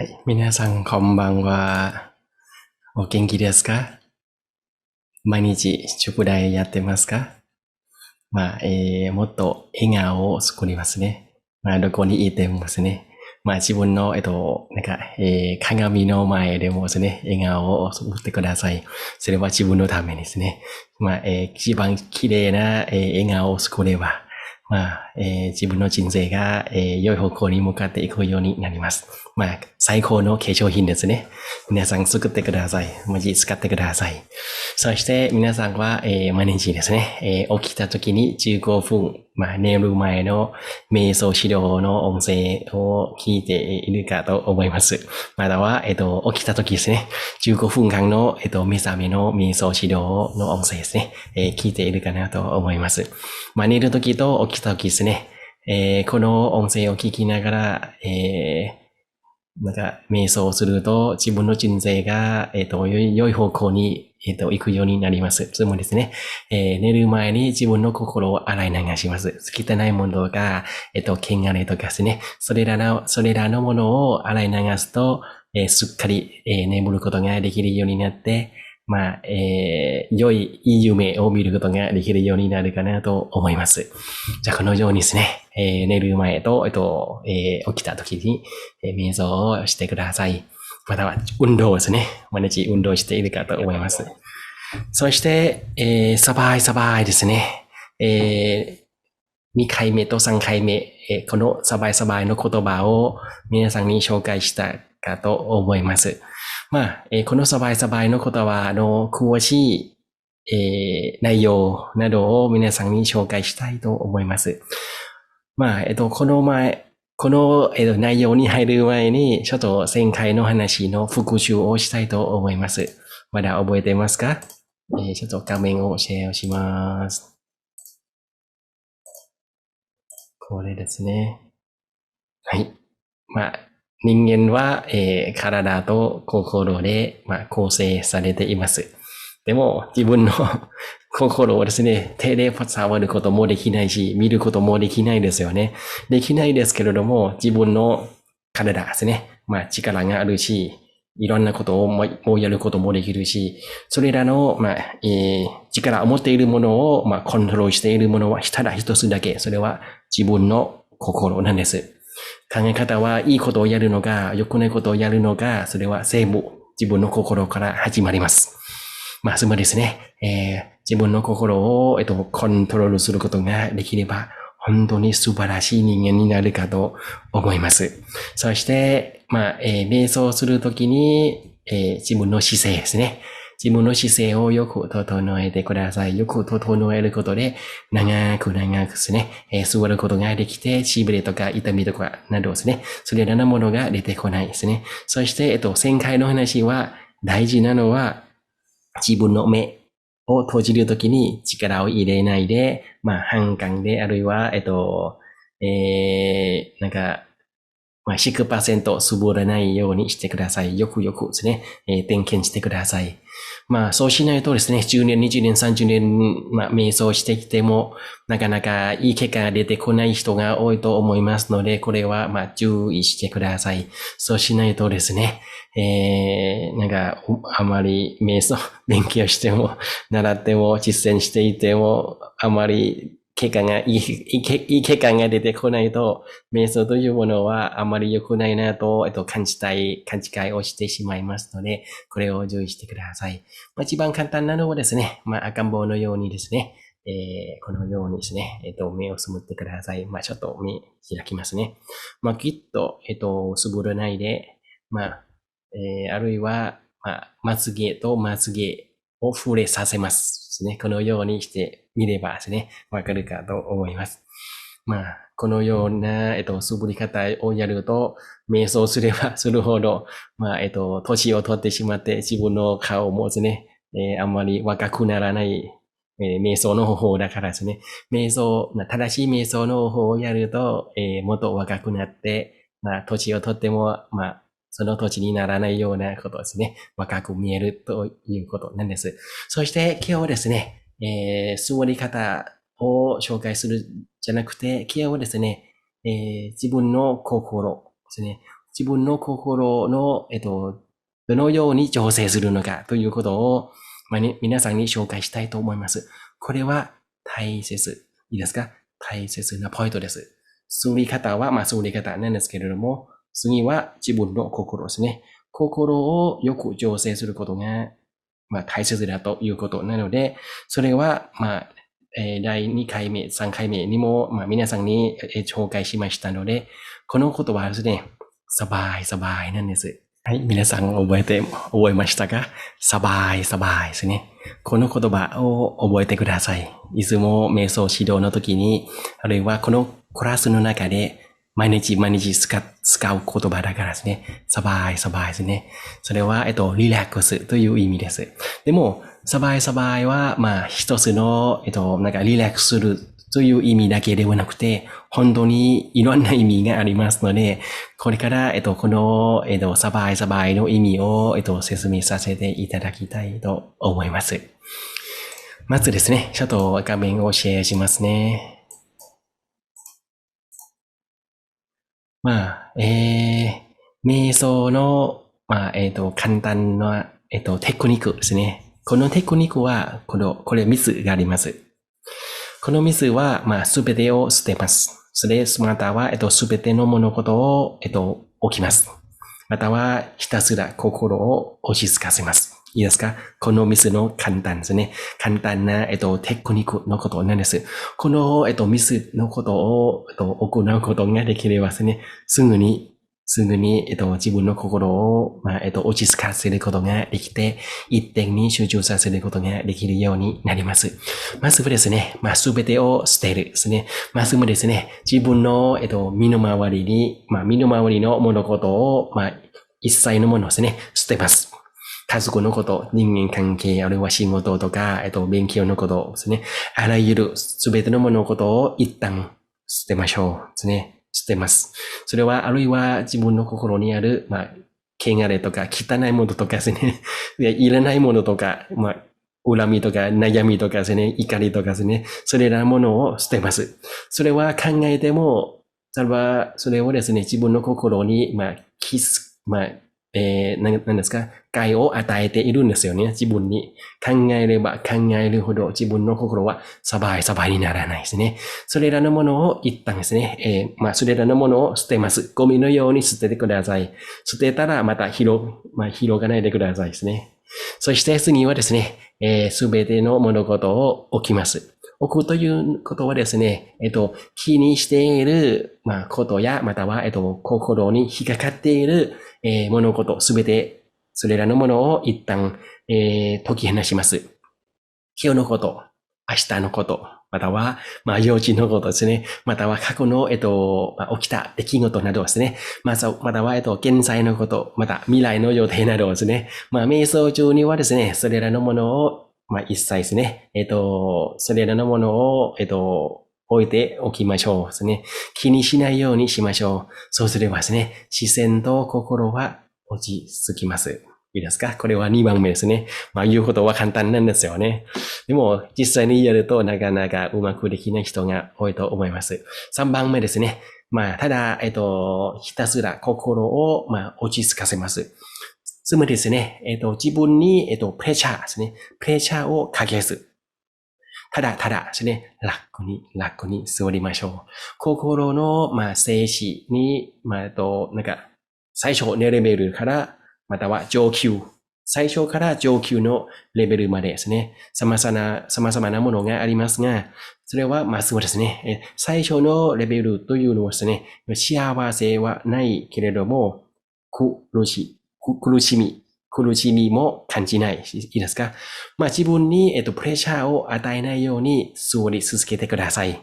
はい。皆さん、こんばんは。お元気ですか？毎日、宿題やってますか？まあ、えー、もっと笑顔を作りますね。まあ、どこにいてもですね。まあ、自分の、えっと、なんか、えー、鏡の前でもですね、笑顔を作ってください。それは自分のためですね。まあ、えー、一番綺麗な、えー、笑顔を作れば、まあ、えー、自分の人生が、えー、良い方向に向かっていくようになります。まあ、最高の化粧品ですね。皆さん作ってください。文字使ってください。そして皆さんは、えー、毎日ですね、えー、起きた時に15分、まあ、寝る前の瞑想指導の音声を聞いているかと思います。または、えっ、と、起きた時ですね、15分間の、えっ、と、目覚めの瞑想指導の音声ですね、えー、聞いているかなと思います。まあ、寝る時と起きた時ですね、えー、この音声を聞きながら、えー、なんか、瞑想をすると、自分の人生が、えっ、ー、と、良い方向に、えっ、ー、と、行くようになります。つまりですね、えー、寝る前に自分の心を洗い流します。汚いものが、えっ、と、汚れとかですね、それらの、それらのものを洗い流すと、えすっかり、え眠ることができるようになって、まあ、えー、良い、いい夢を見ることができるようになるかなと思います。じゃあ、このようにですね、えー、寝る前と、えっと、えー、起きた時に、えー、瞑想をしてください。または、運動ですね。毎日運動しているかと思います。そして、えー、サバイサバイですね。えー、2回目と3回目、え、このサバイサバイの言葉を皆さんに紹介したかと思います。まあ、え、このサバイサバイの言葉の詳しい、え、内容などを皆さんに紹介したいと思います。まあ、えっ、と、この前、この、えっ、と、内容に入る前に、ちょっと前回の話の復習をしたいと思います。まだ覚えてますか、えー、ちょっと画面をシェアします。これですね。はい。まあ、人間は、えー、体と心で、まあ、構成されています。でも、自分の心をですね、手で触ることもできないし、見ることもできないですよね。できないですけれども、自分の体ですね。まあ、力があるし、いろんなことをもうやることもできるし、それらの、まあ、えー、力を持っているものを、まあ、コントロールしているものはただ一つだけ。それは自分の心なんです。考え方はいいことをやるのか、良くないことをやるのか、それは全部自分の心から始まります。まあ、つまりですね、えー、自分の心を、えっと、コントロールすることができれば、本当に素晴らしい人間になるかと思います。そして、まあ、えー、瞑想するときに、えー、自分の姿勢ですね。自分の姿勢をよく整えてください。よく整えることで、長く長くですね、えー、座ることができて、しびれとか痛みとかなどですね、それらのものが出てこないですね。そして、えっと、前回の話は、大事なのは、自分の目を閉じるときに力を入れないで、まあ、反感で、あるいは、えっと、えー、なんか、まあ、100%つぶらないようにしてください。よくよくですね、えー、点検してください。まあ、そうしないとですね、10年、20年、30年、まあ、瞑想してきても、なかなかいい結果が出てこない人が多いと思いますので、これは、まあ、注意してください。そうしないとですね、えー、なんか、あまり瞑想、勉強しても、習っても、実践していても、あまり結果が、いい、いい結果が出てこないと、瞑想というものはあまり良くないなと、えっと、感じたい、勘違いをしてしまいますので、これを注意してください。まあ、一番簡単なのはですね、まあ、赤ん坊のようにですね、えー、このようにですね、えっ、と、目をつむってください。まあ、ちょっと目開きますね。まあ、きっと、えっ、と、つぶらないで、まあ、えー、あるいは、まあ、まつげとまつげを触れさせますですね。このようにして見ればですね、わかるかと思います。まあ、このような、えっと、素振り方をやると、瞑想すればするほど、まあ、えっと、年を取ってしまって自分の顔もですね、えー、あんまり若くならない、えー、瞑想の方法だからですね。瞑想、正しい瞑想の方法をやると、えー、もっと若くなって、まあ、年を取っても、まあ、その土地にならないようなことですね。若く見えるということなんです。そして今日はですね、えー、座り方を紹介するじゃなくて、今日はですね、えー、自分の心ですね、自分の心の、えっと、どのように調整するのかということを、まあね、皆さんに紹介したいと思います。これは大切。いいですか？大切なポイントです。すり方は、まあ、すり方なんですけれども、次は自分の心ですね。心をよく調整することが、まあ、大切だということなので、それは、まあ、え、第2回目、3回目にも、まあ、皆さんに、紹介しましたので、この言葉はですね、サバイサバイなんです。はい、皆さん覚えて、覚えましたか？サバイサバイですね。この言葉を覚えてください。いつも瞑想指導の時に、あるいはこのクラスの中で毎日毎日使う言葉だからですね。サバイサバイですね。それは、えっと、リラックスという意味です。でも、サバイサバイは、まあ、一つの、えっと、なんかリラックスするという意味だけではなくて、本当にいろんな意味がありますので、これから、えっと、この、えっと、サバイサバイの意味を、えっと、説明させていただきたいと思います。まずですね、ちょっと画面をシェアしますね。まあ、えー、瞑想の、まあ、えっ、ー、と、簡単な、えっ、ー、と、テクニックですね。このテクニックは、この、これミスがあります。このミスは、まあ、すべてを捨てます。それ、または、えっ、と、すべての物事を、えっと、置きます。または、ひたすら心を落ち着かせます。いいですか？このミスの簡単ですね。簡単な、えっと、テクニックのことなんです。この、えっと、ミスのことを、えっと、行うことができればですね、すぐに、すぐに、えっと、自分の心を、まあ、えっと、落ち着かせることができて、一点に集中させることができるようになります。まずはですね、まあ、すべてを捨てるですね。まずはですね、自分の、えっと、身の回りに、まあ、身の回りの物事を、まあ、一切のものですね、捨てます。家族のこと、人間関係、あるいは仕事とか、えっと、勉強のことですね。あらゆるすべてのものことを一旦捨てましょう。ですね。捨てます。それは、あるいは自分の心にある、まあ、汚れとか汚いものとかですね。いらないものとか、まあ、恨みとか悩みとかですね、怒りとかですね、それらのものを捨てます。それは考えても、それは、それをですね、自分の心に、まあ、キス、まあ、えー、何ですか？害を与えているんですよね。自分に。考えれば考えるほど自分の心はサバイサバイにならないですね。それらのものを一旦ですね、えー、まあ、それらのものを捨てます。ゴミのように捨ててください。捨てたらまた広、まあ、広がないでくださいですね。そして次はですね、す、え、べ、ての物事を置きます。置くということはですね、えっと、気にしている、まあ、ことや、または、えっと、心に引っかかっている、えー、物事、すべて、それらのものを一旦、えー、解き放します。今日のこと、明日のこと、または、まあ、幼稚のことですね。または過去の、えっと、まあ、起きた出来事などですね。また、または、えっと、現在のこと、また未来の予定などですね。まあ、瞑想中にはですね、それらのものをまあ、一切ですね、えっ、と、それらのものを、えっ、と、置いておきましょうですね。気にしないようにしましょう。そうすればですね、視線と心は落ち着きます。いいですか？これは2番目ですね。まあ言うことは簡単なんですよね。でも実際にやるとなかなかうまくできない人が多いと思います。3番目ですね。まあただ、えっと、ひたすら心を、まあ、落ち着かせます。つまりですね、えっ、と、自分に、えっ、と、プレッシャーですね。プレッシャーをかけず。ただただですね、楽に、楽に座りましょう。心の、まあ、静止に、まあ、と、なんか、最初のレベルから、または上級。最初から上級のレベルまでですね、様々な、様々なものがありますが、それはまっすぐですね。最初のレベルというのはですね、幸せはないけれども、苦しい。苦しみ、苦しみも感じない。いいですか？まあ自分に、えっと、プレッシャーを与えないように座り続けてください。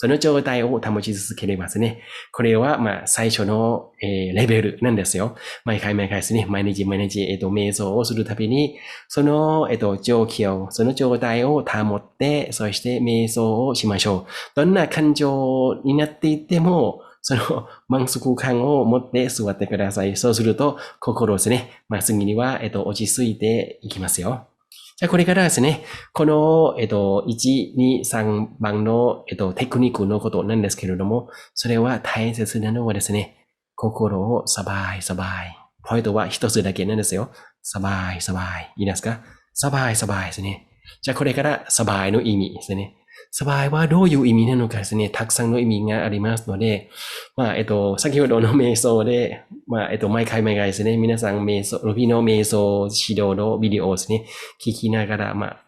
その状態を保ち続けれますね。これは、まあ、最初の、えー、レベルなんですよ。毎回毎回ですね、毎日毎日、えっ、と、瞑想をするたびに、その、えっ、と、状況、その状態を保って、そして瞑想をしましょう。どんな感情になっていても、その満足感を持って座ってください。そうすると、心ですね、まっすぐには、えっと、落ち着いていきますよ。じゃあ、これからですね、この、えっと、1、2、3番の、えっと、テクニックのことなんですけれども、それは大切なのはですね、心をサバイサバイ。ポイントは一つだけなんですよ。サバイサバイ。いいですか？サバイサバイですね。じゃあ、これからサバイの意味ですね。サバイはどういう意味なのかですね、たくさんの意味がありますので、まあ、えっと、先ほどの瞑想で、まあ、えっと、毎回毎回ですね、皆さん瞑想、ロビの瞑想指導のビデオをですね、聞きながら、まあ、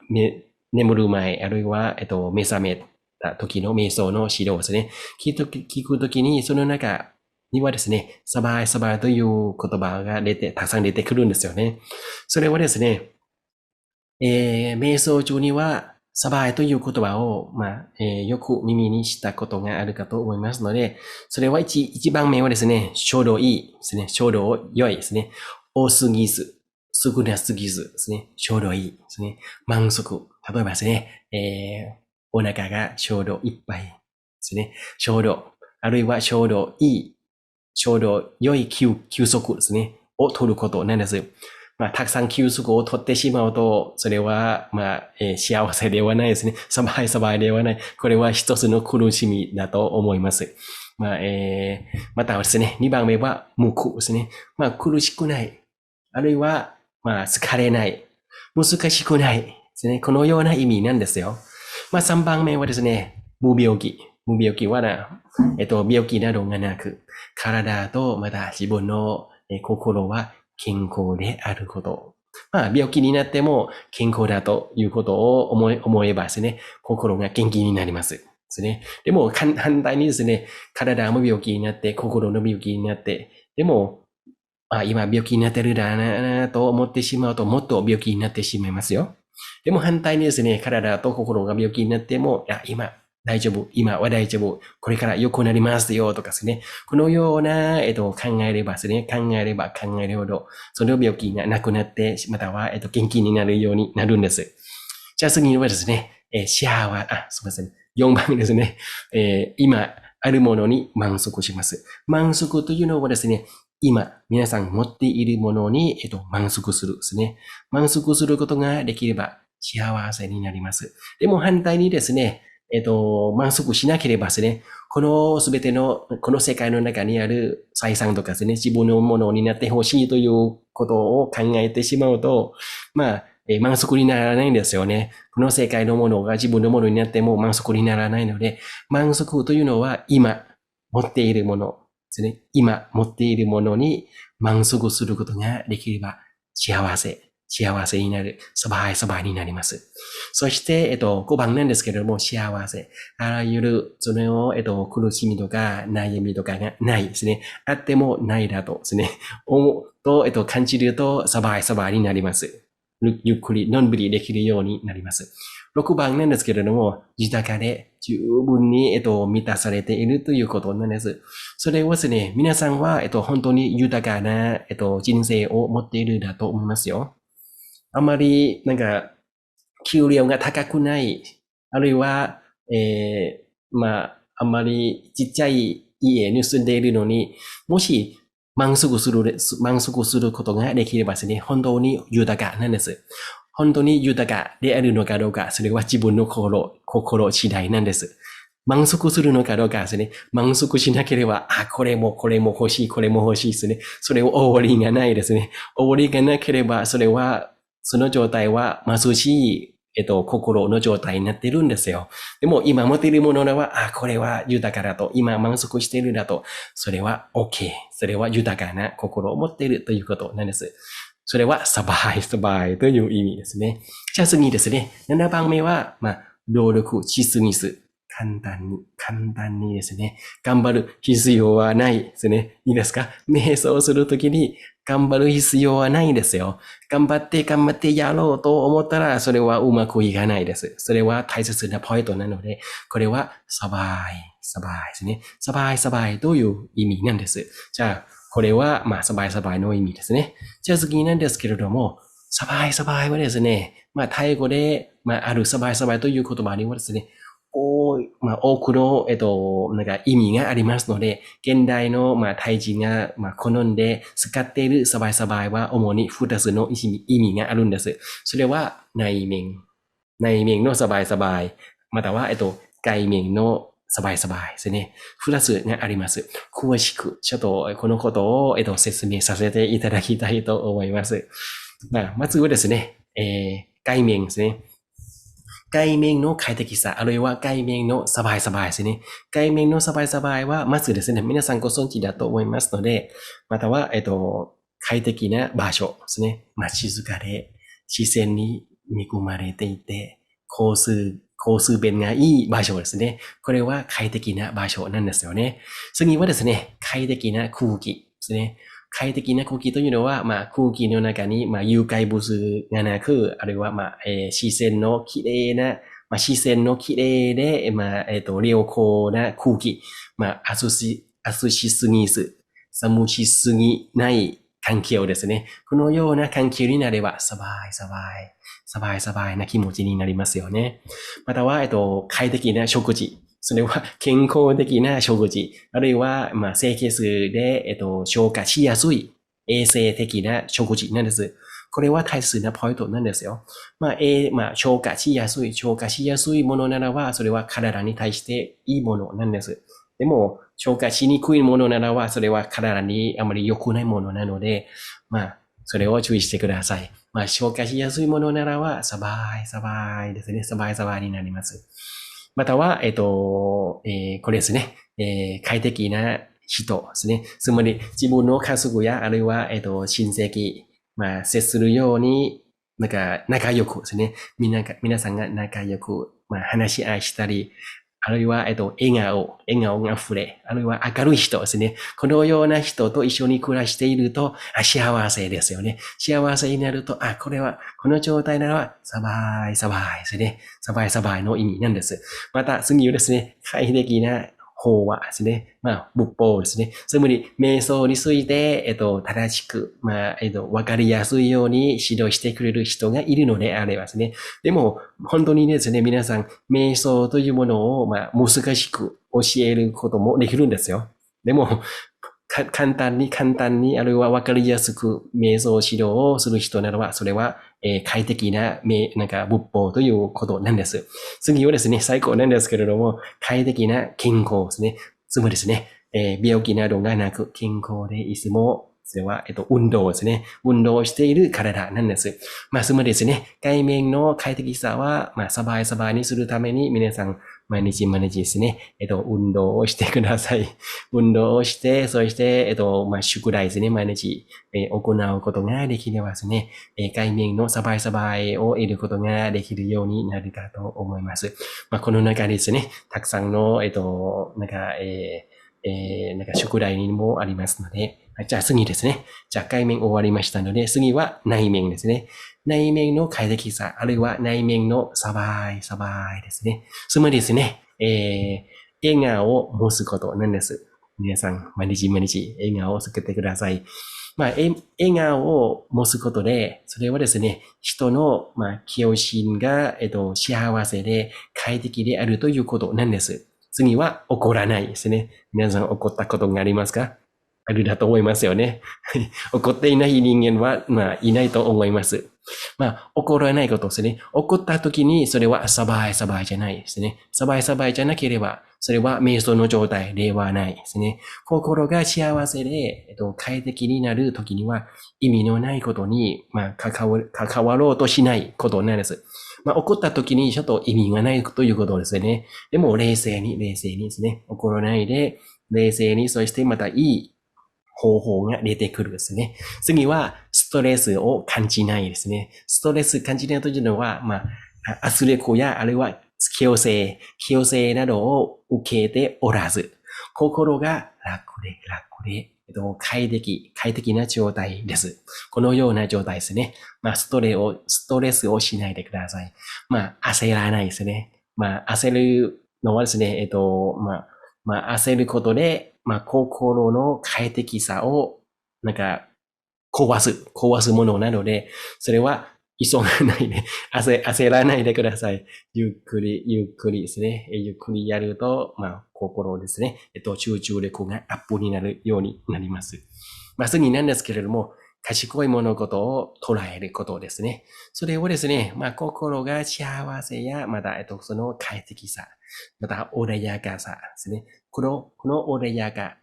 眠る前、あるいは、えっと、目覚めた時の瞑想の指導ですね、聞くときに、その中、にはですね、サバイサバイという言葉が出て、たくさん出てくるんですよね。それはですね、えー、瞑想中には、サバイという言葉を、まあ、えー、よく耳にしたことがあるかと思いますので、それは一、一番目はですね、衝動いいですね。衝動良いですね。多すぎず、少なすぎずですね。衝動いいですね。満足。例えばですね、えー、お腹が衝動いっぱいですね。衝動、あるいは衝動いい、衝動良い休息ですね。を取ることなんです。まあ、たくさん休息を取ってしまうと、それは、まあ、えー、幸せではないですね。サバイサバイではない。これは一つの苦しみだと思います。まあ、えー、またですね、二番目は無苦ですね。まあ、苦しくない。あるいは、まあ、疲れない。難しくない。ですね。このような意味なんですよ。まあ、3番目はですね、無病気。無病気はな、えっと、病気などがなく、体とまた自分の心は健康であること。まあ、病気になっても健康だということを思え思えばですね、心が元気になります。ですね。でも、反対にですね、体も病気になって、心の病気になって、でも、あ今病気になってるだなと思ってしまうと、もっと病気になってしまいますよ。でも反対にですね、体と心が病気になっても、いや、今、大丈夫。今は大丈夫。これから良くなりますよとかですね。このような、えっと、考えればですね、考えれば考えるほど、その病気がなくなって、または、えっと、元気になるようになるんです。じゃあ次はですね、えー、シャワー、あ、すみません。4番目ですね。えー、今、あるものに満足します。満足というのはですね、今、皆さん持っているものに、えっと、満足するですね。満足することができれば幸せになります。でも反対にですね、えっと、満足しなければですね、このすべての、この世界の中にある財産とかですね、自分のものになってほしいということを考えてしまうと、まあ、え満足にならないんですよね。この世界のものが自分のものになっても満足にならないので、満足というのは今持っているもの、ですね。今持っているものに満足することができれば幸せ、幸せになる。そばいそばになります。そして、えっと、5番なんですけれども、幸せ。あらゆる、それを、えっと、苦しみとか、悩みとかがないですね。あってもないだとですね。思うと、えっと、感じると、そばいそばになります。ゆっくり、のんびりできるようになります。6番なんですけれども、自宅で十分に、えっと、満たされているということなんです。それをですね、皆さんは、えっと、本当に豊かな、えっと、人生を持っているだと思いますよ。あまり、なんか、給料が高くない、あるいは、えー、まあ、あまりちっちゃい家に住んでいるのに、もし満足する、満足することができればですね、本当に豊かなんです。本当に豊かであるのかどうか、それは自分の心、心次第なんです。満足するのかどうかですね。満足しなければ、あ、これもこれも欲しい、これも欲しいですね。それを終わりがないですね。終わりがなければ、それは、その状態は貧しい、えっと、心の状態になっているんですよ。でも、今持っているものは、あ、これは豊かだと、今満足しているだと、それは OK。それは豊かな心を持っているということなんです。それは、サバイ、サバイという意味ですね。じゃあ次ですね。7番目は、まあ、労力しすぎす。簡単に、簡単にですね。頑張る必要はないですね。いいですか？瞑想するときに頑張る必要はないですよ。頑張って頑張ってやろうと思ったら、それはうまくいかないです。それは大切なポイントなので、これは、サバイ、サバイですね。サバイ、サバイという意味なんです？じゃあ、これは、まあ、サバイサバイの意味ですね。じゃあ次なんですけれども、サバイサバイはですね、まあ、タイ語で、まあ、あるサバイサバイという言葉にはですね、多まあ、多くの、えっと、なんか意味がありますので、現代の、まあ、タイ人が、まあ、好んで使っているサバイサバイは主に二つの意味があるんです。それは内面。内面のサバイサバイ。または、えっと、外面のサバイサバイですね。二つがあります。詳しく、ちょっとこのことを、えっと、説明させていただきたいと思います。まあ、まずはですね、えー、外面ですね。外面の快適さ、あるいは外面のサバイサバイですね。外面のサバイサバイは、まずですね、皆さんご存知だと思いますので、または、えっと、快適な場所ですね。まあ、静かで、視線に見込まれていて、交通交通便がいい場所ですね。これは快適な場所なんですよね。次はですね、快適な空気ですね。快適な空気というのは、まあ、空気の中に、まあ、有害物がなく、あるいは、まあ、えー、視線の綺麗な、まあ、視線の綺麗で、まあ、えっ、ー、と、良好な空気、まあ、暑し、暑しすぎず、寒しすぎない環境ですね。このような環境になれば、サバイサバイ、サバイサバイな気持ちになりますよね。または、えっと、快適な食事。それは 健康的な食事。あるいは、まあ、清潔で、えっと、消化しやすい衛生的な食事なんです。これは大切なポイントなんですよ。まあ、えー、まあ、消化しやすい、消化しやすいものならば、それは体に対していいものなんです。でも、消化しにくいものならば、それは体にあまり良くないものなので、まあ、それを注意してください。まあ、消化しやすいものならば、サバイ、サバイですね。サバイサバイになります。または、えっ、と、えー、これですね。えー、快適な人ですね。つまり、自分の家族や、あるいは、えっ、と、親戚、まあ、接するように、なんか、仲良くですね。みんな、皆さんが仲良く、まあ、話し合いしたり、あるいは、えっと、笑顔、笑顔が溢れ、あるいは明るい人ですね。このような人と一緒に暮らしていると、あ幸せですよね。幸せになると、あ、これは、この状態なら、サバイ、サバイですね。サバイ、サバイの意味なんです。また、次はですね、快適な法話ですね。まあ、仏法ですね。つまり、瞑想について、えっと、正しく、まあ、えっと、わかりやすいように指導してくれる人がいるのであればですね。でも、本当にですね、皆さん、瞑想というものを、まあ、難しく教えることもできるんですよ。でも、簡単に簡単に、あるいは分かりやすく瞑想指導をする人ならば、それは、え、快適な、めなんか仏法ということなんです。次はですね、最高なんですけれども、快適な健康ですね。つまりですね、えー、病気などがなく健康でいつもそれは、えっと、運動ですね。運動している体なんです。まあ、つまりですね、外面の快適さは、まあ、サバイサバイにするために皆さん、毎日毎日ですね、えっと、運動をしてください。運動をして、そして、えっと、まあ、宿題ですね、毎日、えー、行うことができればですね、えー、外面のサバイサバイを得ることができるようになるかと思います。まあ、この中ですね、たくさんの、えっと、なんか、えー、えー、なんか宿題にもありますので、じゃあ次ですね。じゃあ外面終わりましたので、次は内面ですね。内面の快適さ、あるいは内面のサバイ、サバイですね。つまりですね、えー、笑顔を持つことなんです。皆さん、毎日毎日笑顔を作ってください。まあ、笑顔を持つことで、それはですね、人の、まあ、気心が、えっと、幸せで快適であるということなんです。次は怒らないですね。皆さん怒ったことがありますか？あるだと思いますよね。怒っていない人間は、まあ、いないと思います。まあ、怒らないことですね。怒った時に、それはサバイサバイじゃないですね。サバイサバイじゃなければ、それは瞑想の状態ではないですね。心が幸せで、えっと、快適になる時には、意味のないことに、まあ、関わ関わろうとしないことなんです。まあ、怒った時にちょっと意味がないということですね。でも、冷静に、冷静にですね。怒らないで、冷静に、そしてまたいい方法が出てくるですね。次は、ストレスを感じないですね。ストレス感じないというのは、まあ、圧力や、あるいは強制、強制などを受けておらず、心が楽で楽で、えっと、快適、快適な状態です。このような状態ですね。まあ、ストレを、ストレスをしないでください。まあ、焦らないですね。まあ、焦るのはですね、えっと、まあ、まあ、焦ることで、まあ、心の快適さを、なんか、壊す、壊すものなので、それは急がないで、焦焦らないでください。ゆっくり、ゆっくりですね。ゆっくりやると、まあ、心ですね。えっと、集中力がアップになるようになります。まあ、次なんですけれども、賢い物事を捉えることですね。それをですね、まあ、心が幸せや、また、えっと、その快適さ、また、穏やかさですね。この、この穏やか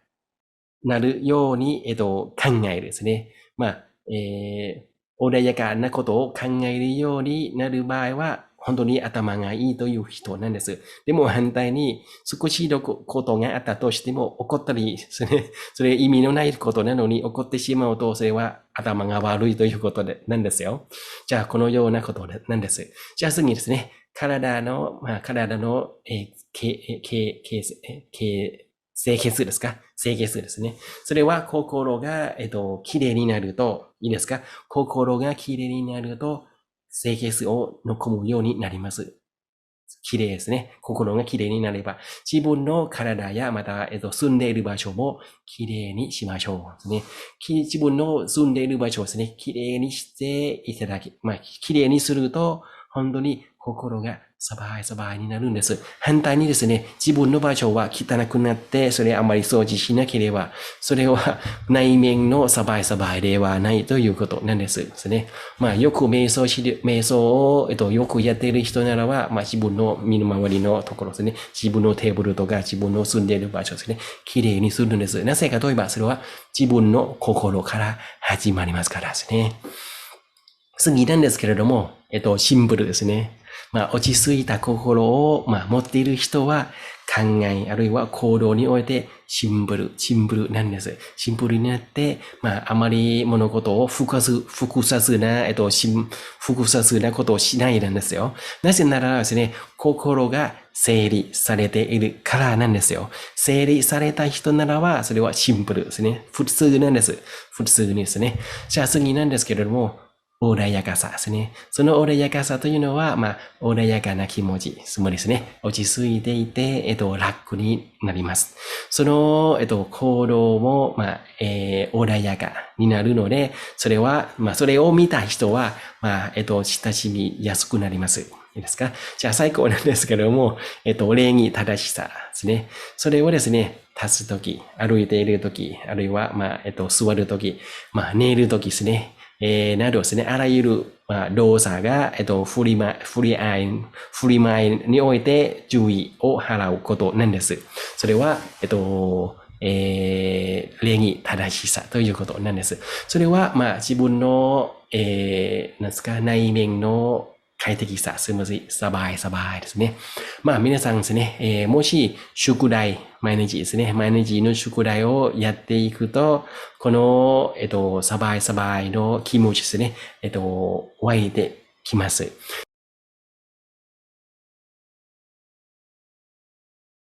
なるように、えっと、考えるですね。まあ、えー、穏やかなことを考えるようになる場合は、本当に頭がいいという人なんです。でも反対に少しのことがあったとしても怒ったりする、それ意味のないことなのに怒ってしまうとそれは頭が悪いということでなんですよ。じゃあこのようなことなんです。じゃあ次ですね。体の、まあ、体の、えー、け、け、け、け、清潔ですか？清潔ですね。それは心が、えっと、綺麗になると、いいですか？心が綺麗になると、清潔を残むようになります。綺麗ですね。心が綺麗になれば、自分の体やまた、えっと、住んでいる場所も綺麗にしましょう。ね。自分の住んでいる場所をですね、綺麗にしていただき、まあ、綺麗にすると、本当に心が สบายสบายになるんです。反対にですね、自分の場所は汚くなって、それあまり掃除しなければ、それは内面のサバイサバイではないということなんですですね。まあ、よく瞑想し、瞑想を、えっと、よくやっている人ならば、まあ、自分の身の回りのところですね、自分のテーブルとか自分の住んでいる場所ですね、綺麗にするんです。なぜかといえば、それは自分の心から始まりますからですね。次なんですけれども、えっと、シンプルですね。 まあ、落ち着いた心を、まあ、持っている人は、考え、あるいは行動においてシンプル、シンプルなんです。シンプルになって、まあ、あまり物事を複雑、複雑な、えっと、複雑なことをしないなんですよ。なぜならですね、心が整理されているからなんですよ。整理された人ならば、それはシンプルですね。普通なんです。普通にですね。じゃあ次なんですけれども、穏やかさですね。その穏やかさというのは、まあ、穏やかな気持ち、つまりですね、落ち着いていて、えっと、楽になります。その、えっと、行動も、まあ、えー、穏やかになるので、それは、まあ、それを見た人は、まあ、えっと、親しみやすくなります。いいですかじゃあ、最高なんですけども、えっと、礼儀正しさですね。それをですね、立つとき、歩いているとき、あるいは、まあ、えっと、座るとき、まあ、寝るときですね。えー、などですね、あらゆる、まあ、動作が、えっと、振りま、振り合い、振り舞いにおいて注意を払うことなんです。それは、えっと、えー、礼儀正しさということなんです。それは、まあ、自分の、えー、なんですか、内面の快適さ、すみません、サバイサバイですね。まあ皆さんですね、えー、もし宿題、毎日ですね、毎日の宿題をやっていくと、この、えっと、サバイサバイの気持ちですね、えっと、湧いてきます。